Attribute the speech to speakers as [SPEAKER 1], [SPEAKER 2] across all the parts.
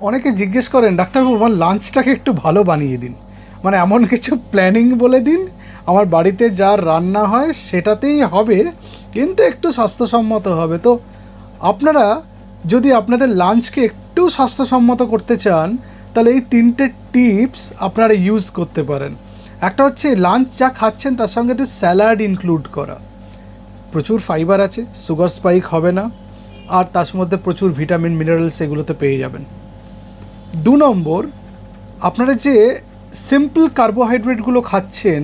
[SPEAKER 1] অনেকে জিজ্ঞেস করেন, ডাক্তারবাবু, আমার লাঞ্চটাকে একটু ভালো বানিয়ে দিন। মানে এমন কিছু প্ল্যানিং বলে দিন, আমার বাড়িতে যা রান্না হয় সেটাতেই হবে, কিন্তু একটু স্বাস্থ্যসম্মত হবে। তো আপনারা যদি আপনাদের লাঞ্চকে একটু স্বাস্থ্যসম্মত করতে চান, তাহলে এই তিনটে টিপস আপনারা ইউজ করতে পারেন। একটা হচ্ছে লাঞ্চ যা খাচ্ছেন, তার সঙ্গে একটু স্যালাড ইনক্লুড করা। প্রচুর ফাইবার আছে সুগার স্পাইক হবে না, আর তার মধ্যে প্রচুর ভিটামিন মিনারেলস এগুলোতে পেয়ে যাবেন। দু নম্বর, আপনারা যে সিম্পল কার্বোহাইড্রেটগুলো খাচ্ছেন,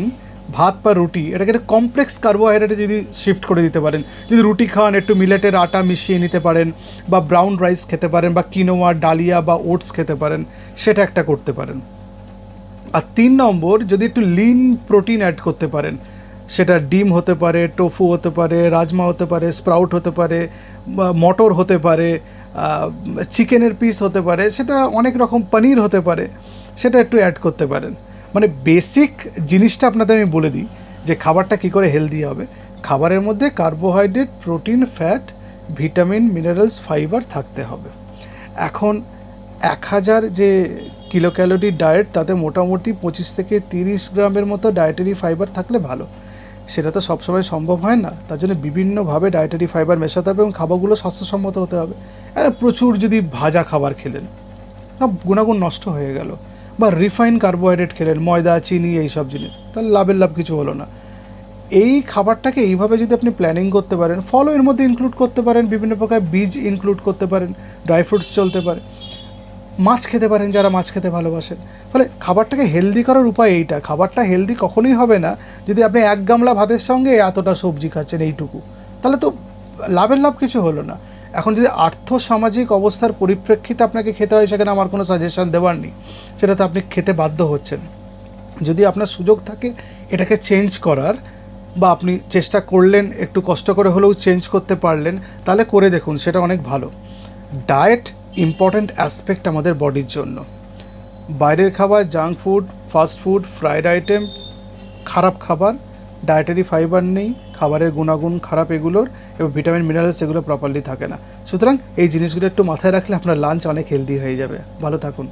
[SPEAKER 1] ভাত বা রুটি, এটাকে একটা কমপ্লেক্স কার্বোহাইড্রেটে যদি শিফট করে দিতে পারেন, যদি রুটি খান, একটু মিলেটের আটা মিশিয়ে নিতে পারেন, বা ব্রাউন রাইস খেতে পারেন, বা কিনোয়া ডালিয়া, বা ওটস খেতে পারেন, সেটা একটা করতে পারেন। আর তিন নম্বর, যদি একটু লিন প্রোটিন অ্যাড করতে পারেন, সেটা ডিম হতে পারে টোফু হতে পারে, রাজমা হতে পারে স্প্রাউট হতে পারে মটর হতে পারে চিকেনের পিস হতে পারে, সেটা অনেক রকম পনির হতে পারে, সেটা একটু অ্যাড করতে পারেন। মানে বেসিক জিনিসটা আপনাদের আমি বলে দিই, যে খাবারটা কী করে হেলদি হবে। খাবারের মধ্যে carbohydrate protein fat vitamin minerals fibre থাকতে হবে। এখন এক হাজার যে কিলো ক্যালোরি ডায়েট তাতে মোটামুটি পঁচিশ থেকে তিরিশ গ্রামের মতো ডায়েটারি ফাইবার থাকলে ভালো। সেটা তো সবসময় সম্ভব হয় না। তার জন্য বিভিন্নভাবে ডায়েটারি ফাইবার মেশাতে হবে এবং খাবারগুলো স্বাস্থ্যসম্মত হতে হবে। আর প্রচুর যদি ভাজা খাবার খেলেন গুণাগুণ নষ্ট হয়ে গেল। বা রিফাইন কার্বোহাইড্রেট খেলেন, ময়দা, চিনি, এইসব জিনিস, তাহলে লাভের লাভ কিছু হলো না। এই খাবারটাকে এইভাবে যদি আপনি প্ল্যানিং করতে পারেন, ফলও এর মধ্যে ইনক্লুড করতে পারেন, বিভিন্ন প্রকার বীজ ইনক্লুড করতে পারেন ড্রাই ফ্রুটস চলতে পারে। মাছ খেতে পারেন যারা মাছ খেতে ভালোবাসেন। ফলে খাবারটাকে হেলদি করার উপায় এইটা। খাবারটা হেলদি কখনোই হবে না। যদি আপনি এক গামলা ভাতের সঙ্গে এতটা সবজি খাচ্ছেন এইটুকু, তাহলে তো লাভের লাভ কিছু হলো না। এখন যদি আর্থ সামাজিক অবস্থার পরিপ্রেক্ষিতে আপনাকে খেতে হয়, সেখানে আমার কোনো সাজেশান দেওয়ার নেই। সেটাতে আপনি খেতে বাধ্য হচ্ছেন। যদি আপনার সুযোগ থাকে এটাকে চেঞ্জ করার বা আপনি চেষ্টা করলেন, একটু কষ্ট করে হলেও চেঞ্জ করতে পারলেন, তাহলে করে দেখুন, সেটা অনেক ভালো। ডায়েট ইম্পর্ট্যান্ট অ্যাসপেক্ট আমাদের বডির জন্য। বাইরের খাবার junk food fast food fried item খারাপ খাবার ডায়েটারি ফাইবার নেই, খাবারের গুণাগুণ খারাপ এগুলোর, এবং ভিটামিন মিনারেলস এগুলো প্রপারলি থাকে না। সুতরাং এই জিনিসগুলো একটু মাথায় রাখলে আপনার লাঞ্চ অনেক হেলদি হয়ে যাবে। ভালো থাকুন।